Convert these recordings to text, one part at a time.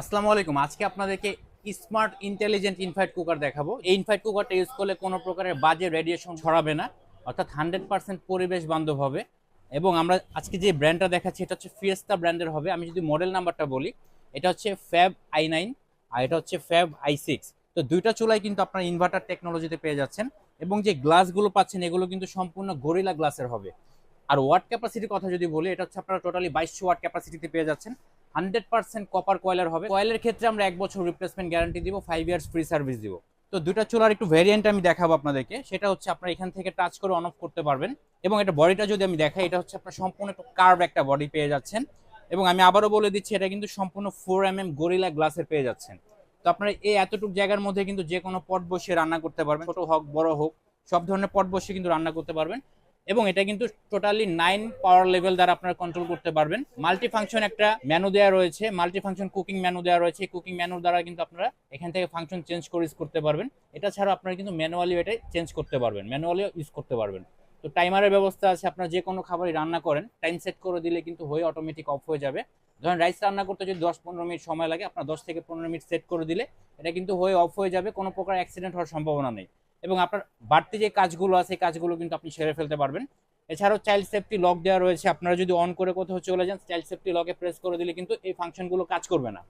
আসসালামু আলাইকুম। আজকে আপনাদেরকে স্মার্ট ইন্টেলিজেন্ট ইনফাইট কুকার দেখাবো। এই ইনফাইট কুকারটা ইউজ করলে কোনো প্রকারের বাজে রেডিয়েশন ছড়াবে না। অর্থাৎ হান্ড্রেড পার্সেন্ট পরিবেশ বান্ধব হবে। এবং আমরা আজকে যে ব্র্যান্ডটা দেখাচ্ছি, এটা হচ্ছে ফিয়েস্তা ব্র্যান্ডের হবে। আমি যদি মডেল নাম্বারটা বলি, এটা হচ্ছে ফ্যাব আই নাইন আর এটা হচ্ছে ফ্যাব আই সিক্স তো দুইটা চুলাই কিন্তু আপনার ইনভার্টার টেকনোলজিতে পেয়ে যাচ্ছেন। এবং যে গ্লাসগুলো পাচ্ছেন, এগুলো কিন্তু সম্পূর্ণ গরিলা গ্লাসের হবে। আর ওয়াট ক্যাপাসিটির কথা যদি বলি, এটা হচ্ছে আপনারা টোটালি বাইশশো ওয়াট ক্যাপাসিটিতে পেয়ে যাচ্ছেন। হান্ড্রেড পার্সেন্ট কপার কয়লার হবে। কয়েলের ক্ষেত্রে আমরা এক বছর রিপ্লেসমেন্ট গ্যারান্টি দিব ফাইভ ইয়ার্স ফ্রি সার্ভিস দিব। তো দুইটা চুলার একটু ভেরিয়েন্ট আমি দেখাবো আপনাদেরকে। সেটা হচ্ছে আপনারা এখান থেকে টাচ করে অন অফ করতে পারবেন। এবং এটা বডিটা যদি আমি দেখাই, এটা হচ্ছে আপনার সম্পূর্ণ একটু কার্ভ একটা বডি পেয়ে যাচ্ছেন। এবং আমি আবারও বলে দিচ্ছি, এটা কিন্তু সম্পূর্ণ ফোর এম এম গরিলা গ্লাসের পেয়ে যাচ্ছেন। তো আপনারা এই এতটুকু জায়গার মধ্যে কিন্তু যে কোনো পট বসিয়ে রান্না করতে পারবেন। ছোট হোক, বড় হোক, সব ধরনের পট বসিয়ে কিন্তু রান্না করতে পারবেন। এবং এটা কিন্তু টোটালি নাইন পাওয়ার লেভেল দ্বারা আপনারা কন্ট্রোল করতে পারবেন। মাল্টি ফাংশন একটা মেনু দেওয়া রয়েছে। মাল্টি ফাংশন কুকিং মেনু দেওয়া রয়েছে কুকিং মেনুর দ্বারা কিন্তু আপনারা এখান থেকে ফাংশন চেঞ্জ করে ইউজ করতে পারবেন। এটা ছাড়া আপনারা কিন্তু ম্যানুয়ালি এটা চেঞ্জ করতে পারবেন। ম্যানুয়ালিও ইউজ করতে পারবেন। তো টাইমারের ব্যবস্থা আছে। আপনার যে কোনো খাবারই রান্না করেন টাইম সেট করে দিলে কিন্তু হয়ে অটোমেটিক অফ হয়ে যাবে। ধরেন রাইস রান্না করতে যদি দশ পনেরো মিনিট সময় লাগে, আপনার দশ থেকে পনেরো মিনিট সেট করে দিলে, এটা কিন্তু হয়ে অফ হয়ে যাবে। কোনো প্রকার অ্যাক্সিডেন্ট হওয়ার সম্ভাবনা নেই। এবং আপনার বাড়তি যে কাজগুলো আছে কাজগুলো কিন্তু আপনি সেরে ফেলতে পারবেন। এছাড়াও চাইল্ড সেফটি লক দেওয়া রয়েছে। আপনারা যদি অন করে কোথাও চলে যান চাইল্ড সেফটি লকে প্রেস করে দিলে কিন্তু এই ফাংশনগুলো কাজ করবে না।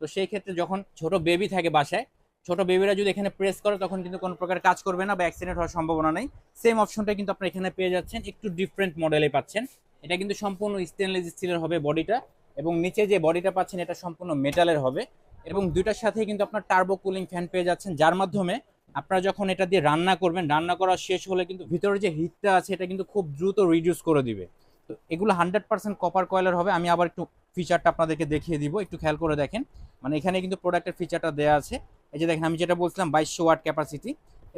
তো সেই ক্ষেত্রে যখন ছোট বেবি থাকে বাসায়, ছোট বেবিরা যদি এখানে প্রেস করে, তখন কিন্তু কোনো প্রকার কাজ করবে না বা অ্যাক্সিডেন্ট হওয়ার সম্ভাবনা নেই। সেম অপশনটা কিন্তু আপনারা এখানে পেয়ে যাচ্ছেন। একটু ডিফারেন্ট মডেলে পাচ্ছেন। এটা কিন্তু সম্পূর্ণ স্টেনলেস স্টিলের হবে বডিটা এবং নিচে যে বডিটা পাচ্ছেন, এটা সম্পূর্ণ মেটালের হবে। এবং দুইটার সাথে কিন্তু আপনার টার্বো কুলিং ফ্যান পেয়ে যাচ্ছেন, যার মাধ্যমে আপনারা যখন এটা দিয়ে রান্না করবেন, রান্না করা শেষ হলে কিন্তু ভিতরে যে হিটটা আছে, এটা কিন্তু খুব দ্রুত রিডিউস করে দিবে। তো এগুলো হান্ড্রেড পার্সেন্ট কপার কয়েলের হবে। আমি আবার একটু ফিচারটা আপনাদেরকে দেখিয়ে দিব। একটু খেয়াল করে দেখেন। মানে এখানে কিন্তু প্রোডাক্টের ফিচারটা দেওয়া আছে। এই যে দেখেন, আমি যেটা বলছিলাম বাইশশো ওয়াট ক্যাপাসিটি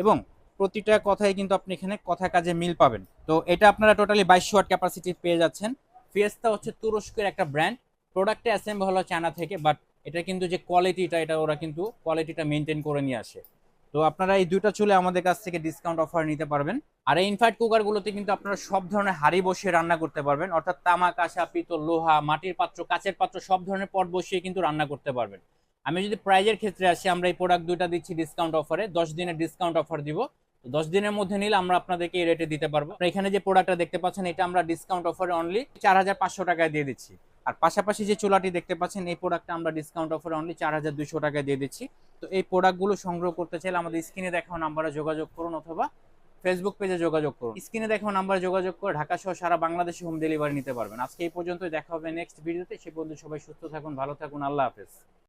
এবং প্রতিটা কথায় কিন্তু আপনি এখানে কথা কাজে মিল পাবেন। তো এটা আপনারা টোটালি বাইশশো ওয়াট ক্যাপাসিটি পেয়ে যাচ্ছেন। ফিয়েস্তা হচ্ছে তুরস্কের একটা ব্র্যান্ড প্রোডাক্টে অ্যাসেম্বল হলো চায়না থেকে বাট এটা কিন্তু যে কোয়ালিটিটা এটা ওরা কিন্তু কোয়ালিটিটা মেনটেন করে নিয়ে আসে। তো আপনারা এই দুইটা চুলে আমাদের কাছ থেকে ডিসকাউন্ট অফার নিতে পারবেন। আর এই ইনফাইট কুকারগুলোতে কিন্তু আপনারা সব ধরনের হাড়ি বসিয়ে রান্না করতে পারবেন। অর্থাৎ তামা কাঁসা পিতল, লোহা, মাটির পাত্র, কাচের পাত্র, সব ধরনের পট বসিয়ে কিন্তু রান্না করতে পারবেন। আমি যদি প্রাইজের ক্ষেত্রে আসি, আমরা এই প্রোডাক্ট দুইটা দিচ্ছি ডিসকাউন্ট অফারে দশ দিনের ডিসকাউন্ট অফার দিব। দশ দিনের মধ্যে নিলে আমরা আপনাদেরকে এই রেটে দিতে পারব। এখানে যে প্রোডাক্টটা দেখতে পাচ্ছেন, এটা আমরা ডিসকাউন্ট অফারে অনলি চার হাজার পাঁচশো টাকায় দিয়ে দিচ্ছি। আর পাশাপাশি যে চুলাটি দেখতে পাচ্ছেন, এই প্রোডাক্টটা আমরা ডিসকাউন্ট অফারে অনলি চার হাজার দুশো টাকায় দিয়ে দিচ্ছি। তো এই প্রোডাক্টগুলো সংগ্রহ করতে চাইলে আমাদের স্ক্রিনে দেখাও নাম্বারে যোগাযোগ করুন অথবা ফেসবুক পেজে যোগাযোগ করুন। স্ক্রিনে দেখাও নাম্বারে যোগাযোগ করে ঢাকা সহ সারা বাংলাদেশে হোম ডেলিভারি নিতে পারবেন। আজকে এই পর্যন্ত দেখা হবে নেক্সট ভিডিওতে সে পর্যন্ত সবাই সুস্থ থাকুন, ভালো থাকুন, আল্লাহ হাফেজ।